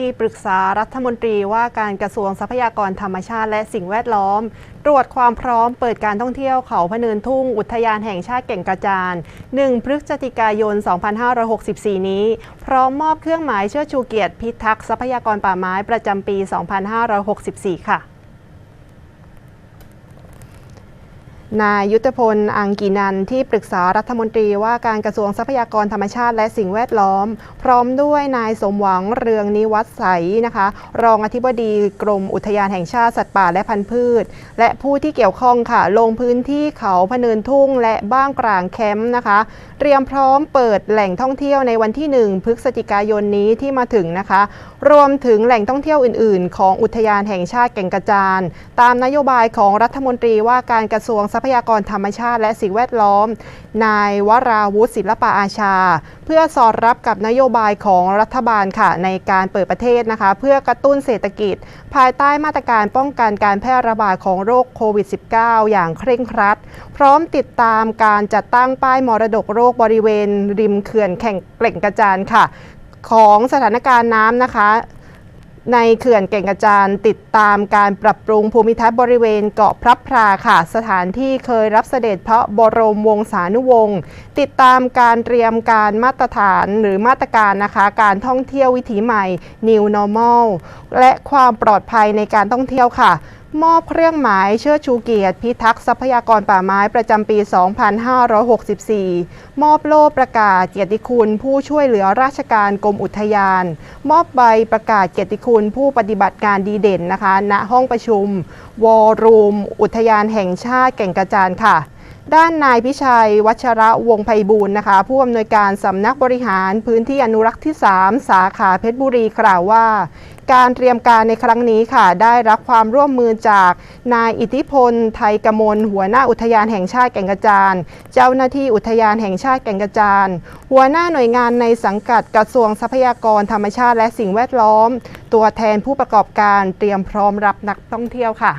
ที่ปรึกษารัฐมนตรีว่าการกระทรวงทรัพยากรธรรมชาติและสิ่งแวดล้อม ตรวจความพร้อมเปิดการท่องเที่ยวเขาพเนินทุ่ง อุทยานแห่งชาติแก่งกระจาน 1 พฤศจิกายน 2564 นี้ พร้อมมอบเครื่องหมายเชิดชูเกียรติพิทักษ์ทรัพยากรป่าไม้ประจำปี 2564 ค่ะ นายยุทธพล อังกีนันที่ปรึกษารัฐมนตรีว่าการกระทรวงทรัพยากรธรรมชาติและสิ่งแวดล้อม พร้อมด้วยนายสมหวังเรืองนิวัฒน์ใสนะคะ รองอธิบดีกรมอุทยานแห่งชาติสัตว์ป่าและพันธุ์พืช และผู้ที่เกี่ยวข้องค่ะ ลงพื้นที่เขาพเนินทุ่งและบ้างกลางแคมป์นะคะ เตรียมพร้อมเปิดแหล่งท่องเที่ยวในวันที่ 1 พฤศจิกายนนี้ที่มาถึงนะคะ รวมถึงแหล่งท่องเที่ยวอื่น ๆ ของอุทยานแห่งชาติแก่งกระจานตามนโยบายของรัฐมนตรีว่าการกระทรวงทรัพยากรธรรมชาติและสิ่งแวดล้อม นายวราวุฒิศิลปะอาชา เพื่อสอดรับกับนโยบายของรัฐบาลค่ะในการเปิดประเทศนะคะ เพื่อกระตุ้นเศรษฐกิจ ภายใต้มาตรการป้องกันการแพร่ระบาดของโรคโควิด -19 อย่างเคร่งครัด พร้อมติดตามการจัดตั้งป้ายมรดกโรคบริเวณ ริมเขื่อนแข่งเกล่งกระจานค่ะ ของสถานการณ์น้ำนะคะ ในเขื่อนเก่งกระจานติดตามการปรับปรุงภูมิทัศน์บริเวณเกาะพระพราค่ะ สถานที่เคยรับเสด็จพระบรมวงศานุวงศ์ติดตามการเตรียมการมาตรฐานหรือมาตรการนะคะ การท่องเที่ยววิถีใหม่ New Normal และความปลอดภัยในการท่องเที่ยวค่ะ มอบเครื่องหมายเชิดชูเกียรติพิทักษ์ทรัพยากรป่าไม้ประจำปี 2564 มอบโล่ประกาศเกียรติคุณผู้ช่วยเหลือราชการกรมอุทยาน มอบใบประกาศเกียรติคุณผู้ปฏิบัติการดีเด่นนะคะ ณ ห้องประชุม วอรูม อุทยานแห่งชาติแก่งกระจานค่ะ ด้านนายพิชัย วัชระวงไพบูลนะคะ ผู้อำนวยการสำนักบริหารพื้นที่อนุรักษ์ที่ 3 สาขาเพชรบุรีกล่าวว่า การเตรียมการในครั้งนี้ค่ะ ได้รับความร่วมมือจากนายอิทธิพล ไทยกมลหัวหน้าอุทยานแห่งชาติแก่งกระจานเจ้าหน้าที่อุทยานแห่งชาติแก่งกระจานหัวหน้าหน่วยงานในสังกัดกระทรวงทรัพยากรธรรมชาติและสิ่งแวดล้อม ตัวแทนผู้ประกอบการเตรียมพร้อมรับนักท่องเที่ยวค่ะ